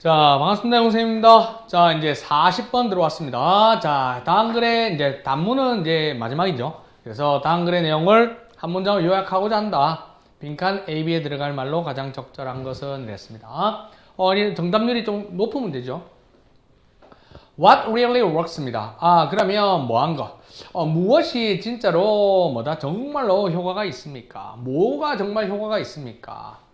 자, 반갑습니다. 영생입니다. 자, 이제 40번 들어왔습니다. 자, 다음 글의 이제 단문은 이제 마지막이죠. 그래서 다음 글의 내용을 한 문장을 요약하고자 한다. 빈칸 A, B에 들어갈 말로 가장 적절한 것은 이랬습니다. 어, 이 정답률이 좀 높은 문제죠. What really works입니다. 아, 그러면 뭐한 거? 어, 무엇이 진짜로 뭐다 정말로 효과가 있습니까? 뭐가 정말 효과가 있습니까?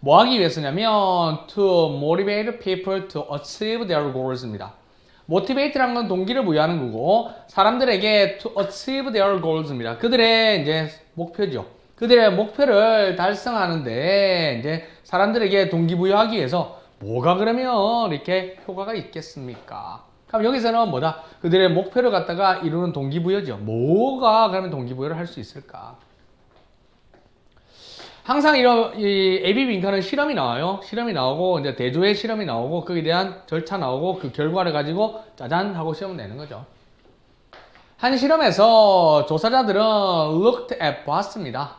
뭐 하기 위해서냐면 to motivate people to achieve their goals입니다. motivate라는 건 동기를 부여하는 거고 사람들에게 to achieve their goals입니다. 그들의 이제 목표죠. 그들의 목표를 달성하는데 이제 사람들에게 동기부여하기 위해서 뭐가 그러면 이렇게 효과가 있겠습니까? 그럼 여기서는 뭐다? 그들의 목표를 갖다가 이루는 동기부여죠. 뭐가 그러면 동기부여를 할 수 있을까? 항상 이런 이 AB 빈칸은 실험이 나와요. 실험이 나오고 이제 대조의 실험이 나오고 그에 대한 절차 나오고 그 결과를 가지고 짜잔 하고 시험을 내는 거죠. 한 실험에서 조사자들은 at 봤습니다.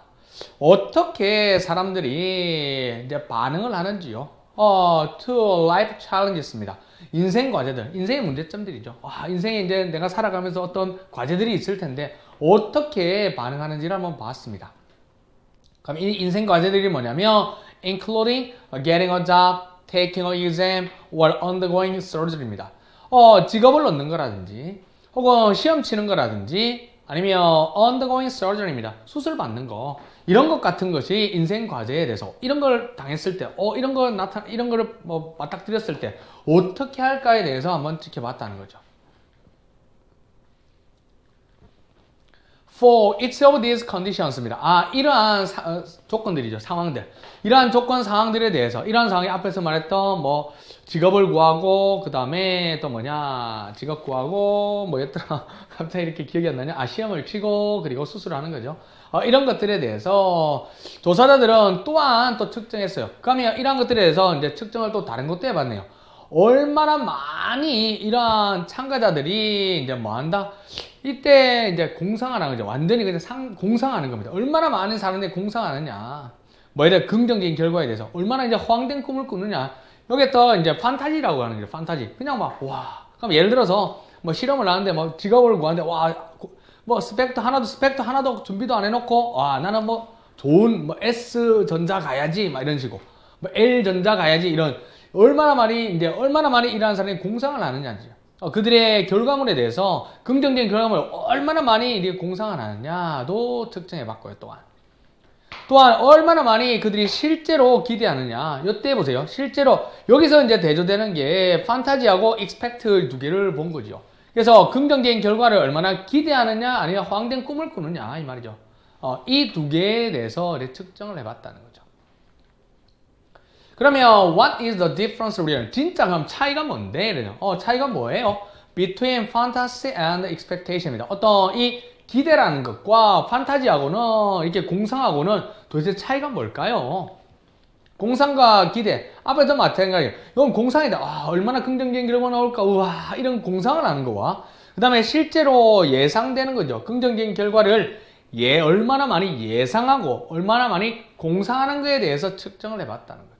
어떻게 사람들이 이제 반응을 하는지요. 어, to life challenges입니다. 인생 과제들, 인생의 문제점들이죠. 와, 인생에 이제 내가 살아가면서 어떤 과제들이 있을 텐데 어떻게 반응하는지를 한번 봤습니다. 그럼 이 인생 과제들이 뭐냐면 including getting a job, taking a exam, or undergoing surgery입니다. 어, 직업을 얻는 거라든지 혹은 시험 치는 거라든지 아니면 undergoing surgery입니다. 수술 받는 거. 이런 것 같은 것이 인생 과제에 대해서 이런 걸 당했을 때, 어, 이런 걸 나타, 이런 거를 뭐 맞닥뜨렸을 때 어떻게 할까에 대해서 한번 지켜봤다는 거죠. For each of these conditions입니다. 아, 이러한 사- 어, 조건들이죠. 상황들. 이러한 조건 상황들에 대해서, 이러한 상황이 앞에서 말했던 뭐, 직업을 구하고, 그 다음에 또 뭐냐, 직업 구하고, 뭐였더라. 갑자기 이렇게 기억이 안 나냐. 아, 시험을 치고, 그리고 수술하는 거죠. 어, 이런 것들에 대해서 조사자들은 또한 또 측정했어요. 그러면 이러한 것들에 대해서 이제 측정을 또 다른 것도 해봤네요. 얼마나 많이 이러한 참가자들이 이제 뭐 한다? 이때 이제 공상하는 거죠. 완전히 그냥 상, 공상하는 겁니다. 얼마나 많은 사람들이 공상하느냐. 뭐 이래 긍정적인 결과에 대해서 얼마나 이제 허황된 꿈을 꾸느냐. 여기에 또 이제 판타지라고 하는 거죠. 판타지. 그냥 막, 와. 그럼 예를 들어서 뭐 실험을 하는데 뭐 직업을 구하는데 와, 뭐 스펙도 하나도, 스펙도 하나도 준비도 안 해놓고 와, 나는 뭐 좋은 뭐 S전자 가야지. 막 이런 식으로. 뭐 L전자 가야지. 이런 얼마나 많이 이제 얼마나 많이 일하는 사람이 공상을 하느냐죠. 어, 그들의 결과물에 대해서 긍정적인 결과물을 얼마나 많이 이렇게 공상을 하느냐도 측정해 봤고요, 또한. 또한 얼마나 많이 그들이 실제로 기대하느냐. 이때 보세요. 실제로 여기서 이제 대조되는 게 판타지하고 익스펙트 두 개를 본 거죠. 그래서 긍정적인 결과를 얼마나 기대하느냐 아니면 허황된 꿈을 꾸느냐 이 말이죠. 어, 이 두 개에 대해서 측정을 해봤다는 거죠. 그러면 what is the difference really? 진짜 그럼 차이가 뭔데? 이래요. 어, 차이가 뭐예요? between fantasy and expectation입니다. 어떤 이 기대라는 것과 판타지하고는 이렇게 공상하고는 도대체 차이가 뭘까요? 공상과 기대 앞에도 마찬가지예요. 이건 공상이다. 아, 얼마나 긍정적인 결과 나올까? 우와 이런 공상을 하는 거와 그 다음에 실제로 예상되는 거죠. 긍정적인 결과를 예 얼마나 많이 예상하고 얼마나 많이 공상하는 것에 대해서 측정을 해봤다는 거죠.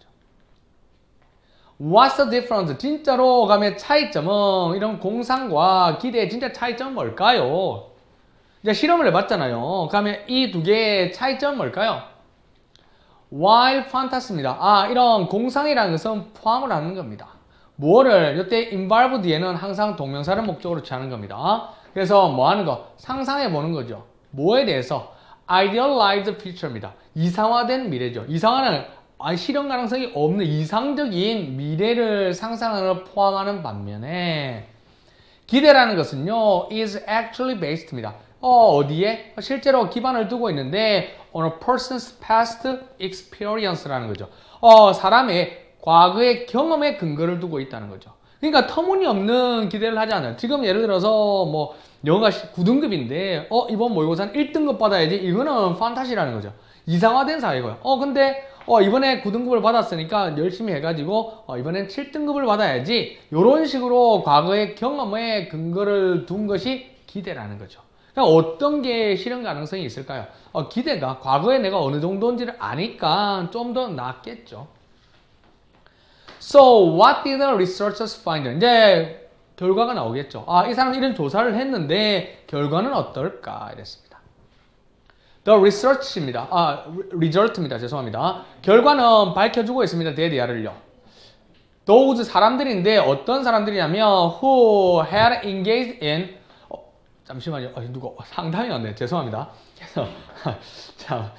What's the difference? 진짜로 가면 차이점은 이런 공상과 기대의 진짜 차이점은 뭘까요? 이제 실험을 해봤잖아요. 그러면 이 두 개의 차이점은 뭘까요? While fantasy입니다. 아, 이런 공상이라는 것은 포함을 하는 겁니다. 뭐를 이때 involve 뒤에는 항상 동명사를 목적으로 취하는 겁니다. 그래서 뭐 하는 거? 상상해 보는 거죠. 뭐에 대해서? idealized future입니다. 이상화된 미래죠. 이상화는 아, 실현 가능성이 없는 이상적인 미래를 상상하는 포함하는 반면에 기대라는 것은요 is actually based입니다. 어, 어디에? 실제로 기반을 두고 있는데 on a person's past experience라는 거죠. 어, 사람의 과거의 경험에 근거를 두고 있다는 거죠. 그러니까 터무니없는 기대를 하지 않아요. 지금 예를 들어서 뭐 영어가 9등급인데 어 이번 모의고사는 1등급 받아야지 이거는 판타지라는 거죠. 이상화된 사회고요. 어 근데 어 이번에 9등급을 받았으니까 열심히 해가지고 어 이번엔 7등급을 받아야지 이런 식으로 과거의 경험에 근거를 둔 것이 기대라는 거죠. 그럼 어떤 게 실현 가능성이 있을까요? 어, 기대가 과거에 내가 어느 정도인지를 아니까 좀 더 낫겠죠. So what did the researchers find? 이제 결과가 나오겠죠. 아, 이 사람 이런 조사를 했는데 결과는 어떨까? 이랬습니다. The research입니다. 아, result입니다. 죄송합니다. 결과는 밝혀주고 있습니다. 데디아를요. Those 사람들인데 어떤 사람들이냐면 who had engaged in 어, 잠시만요. 어, 누가 상당히 왔네. 죄송합니다. 그래서 자,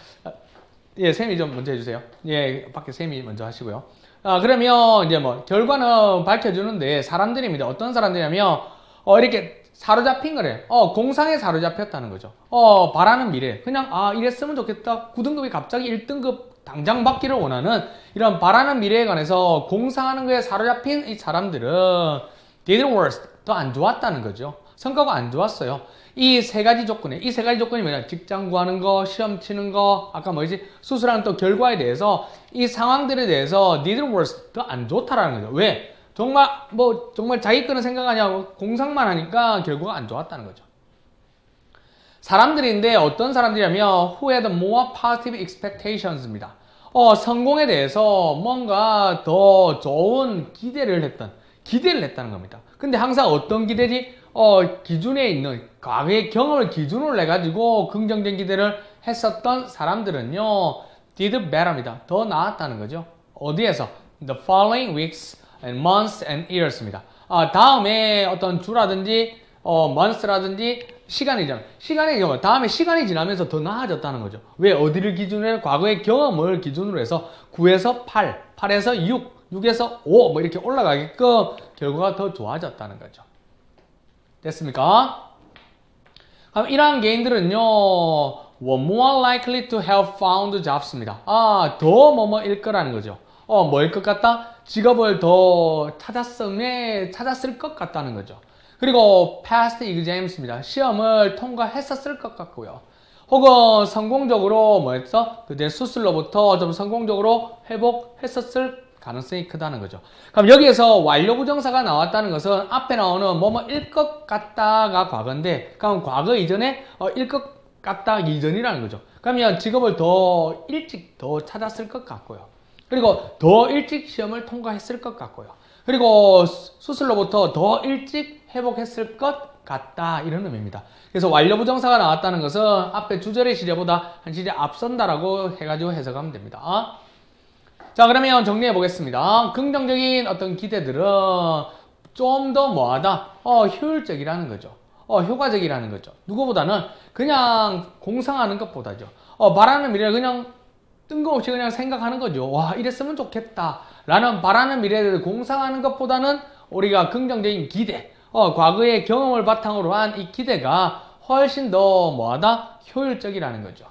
예, 쌤이 좀 먼저 해주세요. 예, 밖에 쌤이 먼저 하시고요. 아, 그러면 이제 뭐 결과는 밝혀주는데 사람들입니다. 어떤 사람들이냐면 어, 이렇게 사로잡힌 거래. 어, 공상에 사로잡혔다는 거죠. 어, 바라는 미래. 그냥 아, 이랬으면 좋겠다. 9등급이 갑자기 1등급 당장 받기를 원하는 이런 바라는 미래에 관해서 공상하는 거에 사로잡힌 이 사람들은 did worse. 더안 좋았다는 거죠. 성과가 안 좋았어요. 이 세 가지 조건에, 이 세 가지 조건이 뭐냐? 직장 구하는 거, 시험 치는 거, 아까 뭐지? 수술하는 또 결과에 대해서 이 상황들에 대해서 did worse. 더 안 좋다라는 거죠. 왜? 정말, 뭐, 정말 자기 거는 생각하냐고 공상만 하니까 결과가 안 좋았다는 거죠. 사람들인데 어떤 사람들이냐면 who had more positive expectations입니다. 어, 성공에 대해서 뭔가 더 좋은 기대를 했던, 기대를 했다는 겁니다. 근데 항상 어떤 기대지? 어, 기준에 있는 과거의 경험을 기준으로 해가지고 긍정적인 기대를 했었던 사람들은요, did better입니다. 더 나았다는 거죠. 어디에서? The following weeks and months and years입니다. 아, 다음에 어떤 주라든지, 어, months라든지 시간이잖아. 시간의 경우, 다음에 시간이 지나면서 더 나아졌다는 거죠. 왜? 어디를 기준으로 해? 과거의 경험을 기준으로 해서 9에서 8, 8에서 6, 6에서 5, 뭐 이렇게 올라가게끔 결과가 더 좋아졌다는 거죠. 됐습니까? 그럼 이러한 개인들은요, were more likely to have found jobs입니다. 아, 더 뭐뭐일 거라는 거죠. 어, 뭐일 것 같다? 직업을 더 찾았음에, 찾았을 것 같다는 거죠. 그리고 past exams입니다. 시험을 통과했었을 것 같고요. 혹은 성공적으로 뭐 했어? 그때 수술로부터 좀 성공적으로 회복했었을 가능성이 크다는 거죠. 그럼 여기에서 완료 부정사가 나왔다는 것은 앞에 나오는 뭐뭐 일 것 같다가 과거인데, 그럼 과거 이전에 어, 일것 같다 이전이라는 거죠. 그러면 직업을 더 일찍 더 찾았을 것 같고요. 그리고 더 일찍 시험을 통과했을 것 같고요. 그리고 수술로부터 더 일찍 회복했을 것 같다 이런 의미입니다. 그래서 완료 부정사가 나왔다는 것은 앞에 주절의 시제보다 한 시제 앞선다라고 해가지고 해석하면 됩니다. 자 그러면 정리해 보겠습니다. 긍정적인 어떤 기대들은 좀 더 뭐하다? 어 효율적이라는 거죠. 어 효과적이라는 거죠. 누구보다는 그냥 공상하는 것보다죠. 어 바라는 미래를 그냥 뜬금없이 그냥 생각하는 거죠. 와 이랬으면 좋겠다. 라는 바라는 대해서 공상하는 것보다는 우리가 긍정적인 기대, 어, 과거의 경험을 바탕으로 한 이 기대가 훨씬 더 뭐하다? 효율적이라는 거죠.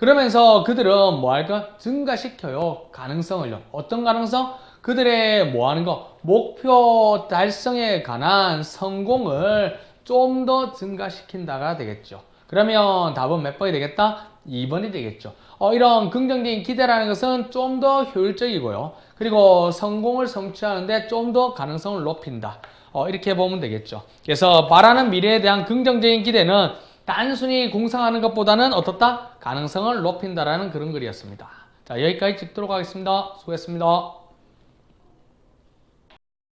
그러면서 그들은 뭐 할까? 증가시켜요. 가능성을요. 어떤 가능성? 그들의 뭐 하는 거? 목표 달성에 관한 성공을 좀 더 증가시킨다가 되겠죠. 그러면 답은 몇 번이 되겠다? 2번이 되겠죠. 어, 이런 긍정적인 기대라는 것은 좀 더 효율적이고요. 그리고 성공을 성취하는데 좀 더 가능성을 높인다. 어, 이렇게 보면 되겠죠. 그래서 바라는 미래에 대한 긍정적인 기대는 단순히 공상하는 것보다는 어떻다? 가능성을 높인다라는 그런 글이었습니다. 자, 여기까지 찍도록 하겠습니다. 수고했습니다.